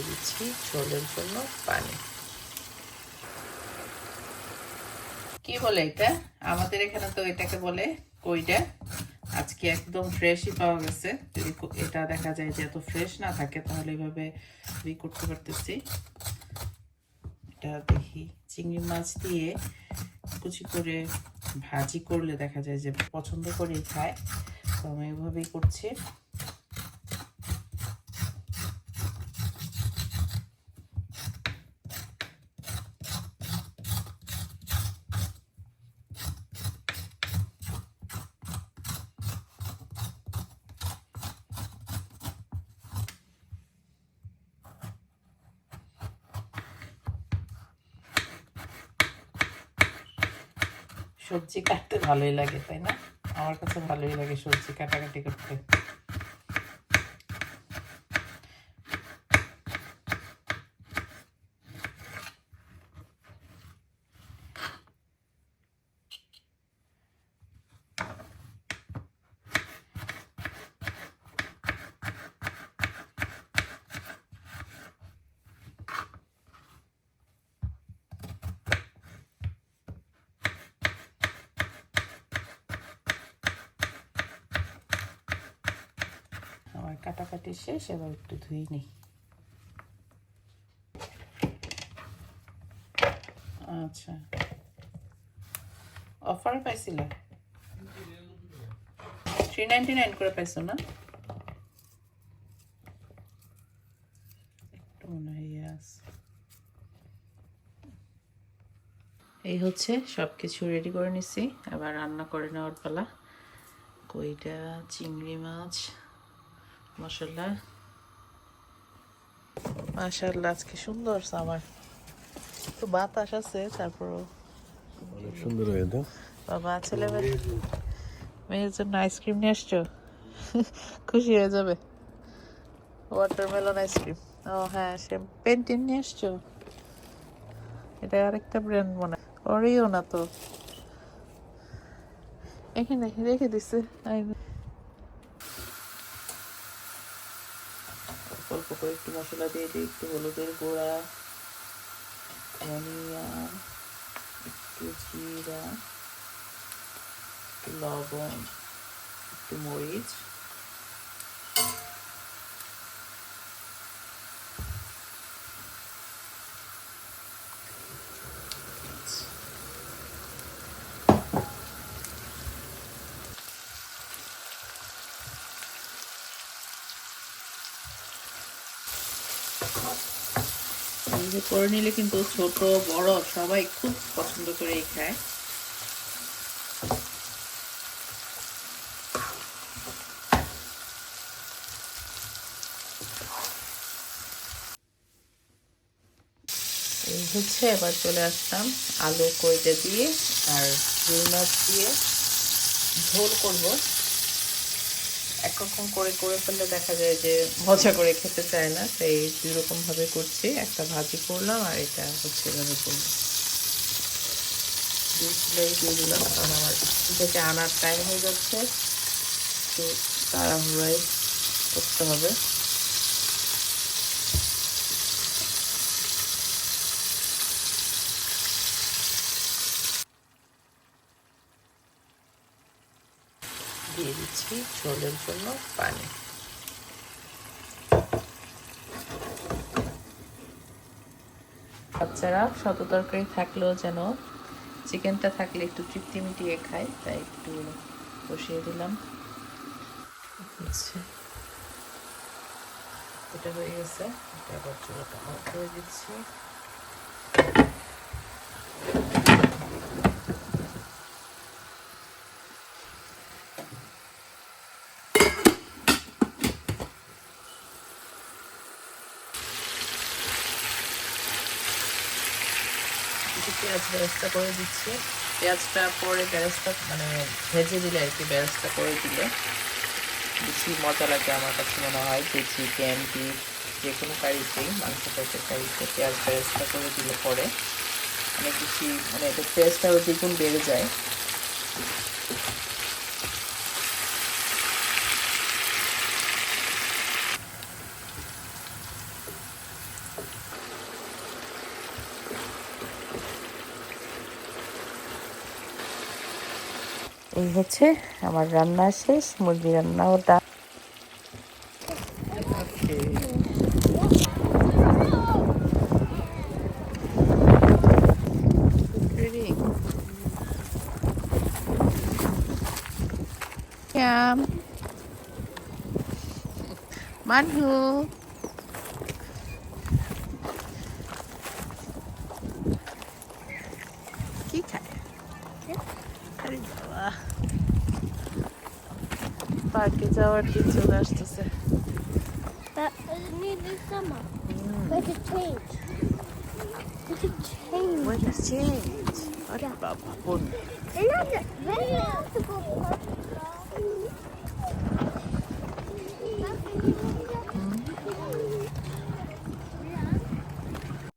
দিয়ে দিচ্ছি ঝোলের জন্য পানি। কি বলে এটা? আমাদের এখানে তো এটাকে বলে কইটা আজকে একদম ফ্রেশই পাওয়া গেছে। যদি এটা দেখা যায় যে এত ফ্রেশ না থাকে, তাহলে এইভাবে ই করতে পারতেছি। এটা দেখি। চিংড়ি মাছ দিয়ে কুচি করে ভাজি করলে দেখা যায় যে পছন্দ করেই খায়। তো আমি এভাবেই করছি। সবজি কাটতে ভালোই লাগে তাই না? আমার কাছে ভালোই লাগে সবজি কাটাকাটি করতে আমার কাটাকাটি শেষ, এবার একটু ধুয়ে নিই। আচ্ছা। অফার পাইছিল? থ্রি নাইনটি নাইন করে পাইছো না? ইয়ে। এই হচ্ছে সব কিছু রেডি করে নিছি। আবার রান্না করে নেওয়ার পালা। কইটা, চিংড়ি মাছ মশলা মাশাল্লাহ আজকে সুন্দর আমার তো বাতাস আছে তারপরও অনেক সুন্দর হয়ে তো বাবা ছেলে মেয়ের জন্য আইসক্রিম নিয়ে আসছো? খুশি হয়ে যাবে। Watermelon ice cream. ও হ্যাঁ সে পেন্টিন নিয়ে আসছো? এটা আরেকটা ব্র্যান্ড মনে। ওরিও না তো? এখানে রেখে দিছে। অল্প করে একটু মশলা দিয়ে দিই, একটু হলুদের গুঁড়া, ধনিয়া, একটু জিরা, একটু লবণ, একটু মরিচ। এইভাবে করে নিলে কিন্তু ছোট, বড় সবাই খুব পছন্দ করে খায়। এই হচ্ছে, এবার চলে আসলাম আলু কইটা দিয়ে আর রুই মাছ দিয়ে ঝোল করব। একরকম করে করে ফেললে দেখা যায় যে মজা করে খেতে চায় না। তাই দুই রকম ভাবে করছি। একটা ভাজি করলাম আর এটা হচ্ছে এভাবে করলাম। দুই দিয়ে দিলাম। কারণ আমার থেকে আনার টাইম হয়ে যাচ্ছে। তো তাড়াহুড়াই করতে হবে। দিয়ে দিচ্ছি ঝোলের জন্য পানি। বাচ্চারা শত তরকারি থাকলেও যেন চিকেনটা থাকলে একটু তৃপ্তি মিটিয়ে খায়, তাই একটু বসিয়ে দিলাম। এটা হয়ে গেছে। এটা আবার চুলাটা অফ করে দিচ্ছি। কিছু পেঁয়াজ বেরেস্তা করে দিচ্ছি। পেঁয়াজটা পরে বেরেস্তা মানে ভেজে দিলে আর কি, বেরেস্তা করে দিলে। বেশি মজা লাগে আমার কাছে মনে হয় যে চিকেন বিফ যে কোনো কারিতেই, মাংস টাইপের কারিতে পেঁয়াজ বেরেস্তা করে দিলে পরে। অনেক বেশি মানে এটা টেস্ট দ্বিগুণ বেড়ে যায়। এই হচ্ছে আমার রান্না শেষ মুরগি রান্না ওটা Yum. Manhu. Herkese orada içiyorlar sizi. That need this summer. Mm. What a change. What a change. What a change. Hadi yeah. baba bunu. Another, very beautiful.